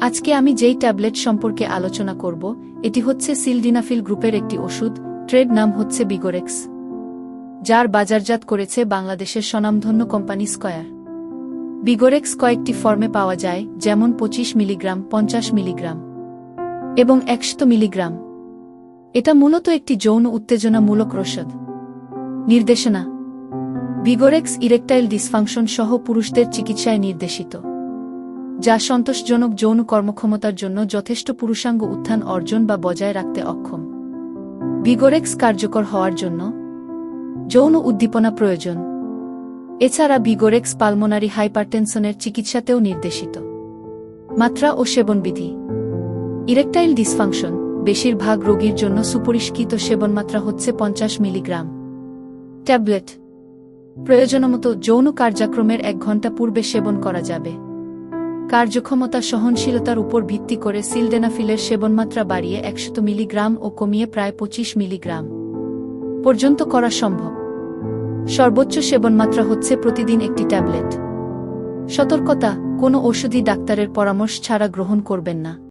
আজকে আমি যেই ট্যাবলেট সম্পর্কে আলোচনা করব, এটি হচ্ছে সিলডিনাফিল গ্রুপের একটি ওষুধ, ট্রেড নাম হচ্ছে বিগোরেক্স, যার বাজারজাত করেছে বাংলাদেশের স্বনামধন্য কোম্পানি স্কয়ার। বিগোরেক্স কয়েকটি ফর্মে পাওয়া যায়, যেমন পঁচিশ মিলিগ্রাম, পঞ্চাশ মিলিগ্রাম এবং একশত মিলিগ্রাম। এটা মূলত একটি যৌন উত্তেজনামূলক রসদ। নির্দেশনা, বিগোরেক্স ইরেকটাইল ডিসফাংশন সহ পুরুষদের চিকিৎসায় নির্দেশিত। যা সন্তোষজনক যৌন কর্মক্ষমতার জন্য যথেষ্ট পুরুষাঙ্গ উত্থান অর্জন বা বজায় রাখতে অক্ষম। বিগোরেক্স কার্যকর হওয়ার জন্য যৌন উদ্দীপনা প্রয়োজন। এছাড়া বিগোরেক্স পালমোনারি হাইপারটেনশনের চিকিৎসাতেও নির্দেশিত। মাত্রা ও সেবনবিধি। ইরেকটাইল ডিসফাংশন, বেশিরভাগ রোগীর জন্য সুপরিষ্কৃত সেবনমাত্রা হচ্ছে পঞ্চাশ মিলিগ্রাম। ট্যাবলেট। প্রয়োজনমতো যৌন কার্যক্রমের এক ঘণ্টা পূর্বে সেবন করা যাবে। কার্যক্ষমতা সহনশীলতার উপর ভিত্তি করে সিলডেনাফিলের সেবনমাত্রা বাড়িয়ে একশত মিলিগ্রাম ও কমিয়ে প্রায় পঁচিশ মিলিগ্রাম পর্যন্ত করা সম্ভব। সর্বোচ্চ সেবনমাত্রা হচ্ছে প্রতিদিন একটি ট্যাবলেট। সতর্কতা, কোনো ওষুধই ডাক্তারের পরামর্শ ছাড়া গ্রহণ করবেন না।